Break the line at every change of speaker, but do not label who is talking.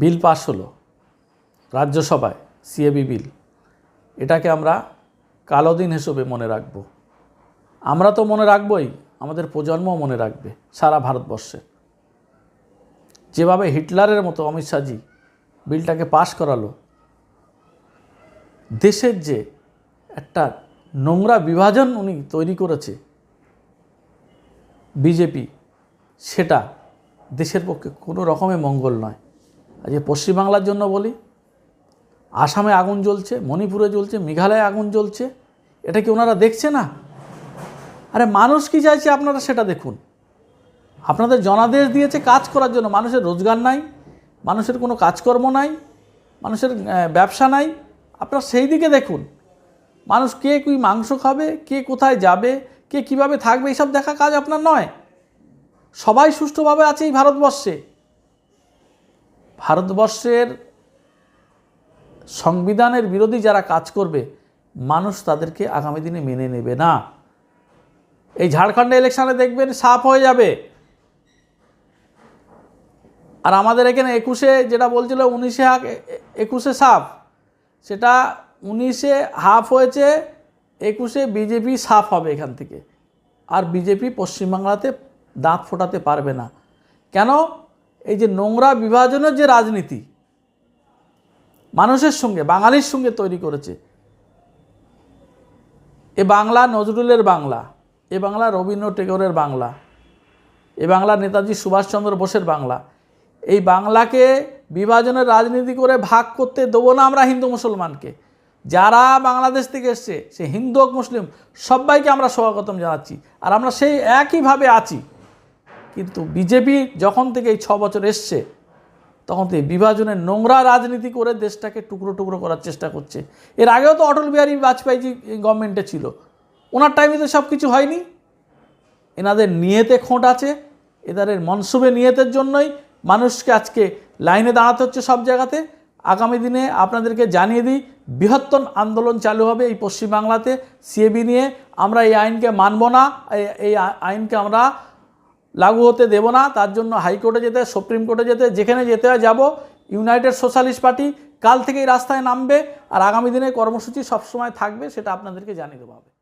Bill pass হলো রাজ্যসভায়, CAB বিল। এটাকে আমরা কালো দিন হিসেবে মনে রাখব। আমরা তো মনে রাখবই, আমাদের প্রজন্মও মনে রাখবে সারা ভারতবর্ষে। যেভাবে হিটলারের মতো অমিত শাহজি বিলটাকে পাশ করালো, দেশের যে একটা নোংরা বিভাজন উনি তৈরি করেছে বিজেপি, সেটা দেশের পক্ষে কোনো রকমে মঙ্গল নয়। আজকে পশ্চিমবাংলার জন্য বলি, আসামে আগুন জ্বলছে, মণিপুরে জ্বলছে, মেঘালয়ে আগুন জ্বলছে, এটা কি ওনারা দেখছে না? আরে মানুষ কি চাইছে আপনারা সেটা দেখুন। আপনাদের জনাদেশ দিয়েছে কাজ করার জন্য, মানুষের রোজগার নাই, মানুষের কোনো কাজকর্ম নাই, মানুষের ব্যবসা নাই, আপনারা সেই দিকে দেখুন। মানুষ কে কী মাংস খাবে, কে কোথায় যাবে, কে কীভাবে থাকবে, এইসব দেখা কাজ আপনার নয়। সবাই সুষ্ঠুভাবে আছে এই ভারতবর্ষে। ভারতবর্ষের সংবিধানের বিরোধী যারা কাজ করবে, মানুষ তাদেরকে আগামী দিনে মেনে নেবে না। এই ঝাড়খণ্ডে ইলেকশনে দেখবেন সাফ হয়ে যাবে। আর আমাদের এখানে একুশে যেটা বলছিল, উনিশে এ- একুশে সাফ, সেটা উনিশে হাফ হয়েছে, একুশে বিজেপি সাফ হবে এখান থেকে। আর বিজেপি পশ্চিমবাংলাতে দাঁত ফোটাতে পারবে না। কেন? এই যে নোংরা বিভাজনের যে রাজনীতি, মানুষের সঙ্গে, বাঙালির সঙ্গে তৈরি করেছে। এ বাংলা নজরুলের বাংলা, এ বাংলা রবীন্দ্র টেগোরের বাংলা, এ বাংলা নেতাজি সুভাষচন্দ্র বোসের বাংলা। এই বাংলাকে বিভাজনের রাজনীতি করে ভাগ করতে দেবো না আমরা হিন্দু মুসলমানকে। যারা বাংলাদেশ থেকে এসছে, সে হিন্দু হোক মুসলিম, সবাইকে আমরা স্বাগতম জানাচ্ছি। আর আমরা সেই একইভাবে আছি। কিন্তু বিজেপি যখন থেকে এই ছ বছর এসছে, তখন থেকে বিভাজনের নোংরা রাজনীতি করে দেশটাকে টুকরো টুকরো করার চেষ্টা করছে। এর আগেও তো অটল বিহারী বাজপেয়ীজি গভর্নমেন্টে ছিল। ওনার টাইমে তো সব কিছু হয়নি। এনাদের নিয়েতে খোঁট আছে। এদের মনসুবে নিয়তের জন্যই মানুষকে আজকে লাইনে দাঁড়াতে হচ্ছে সব জায়গাতে। আগামী দিনে আপনাদেরকে জানিয়ে দিই বৃহত্তম আন্দোলন চালু হবে এই পশ্চিমবাংলাতে। সিএবি নিয়ে আমরা এই আইনকে মানব না। এই- এই আইনকে আমরা লাগু হতে দেব না, তার জন্য হাইকোর্টে যেতে, সুপ্রিম কোর্টে যেতে, যেখানে যেতে হয় যাব। ইউনাইটেড সোশ্যালিস্ট পার্টি কাল থেকেই রাস্তায় নামবে আর আগামী দিনে কর্মসূচি সবসময় থাকবে, সেটা আপনাদেরকে জানিয়ে দেবো হবে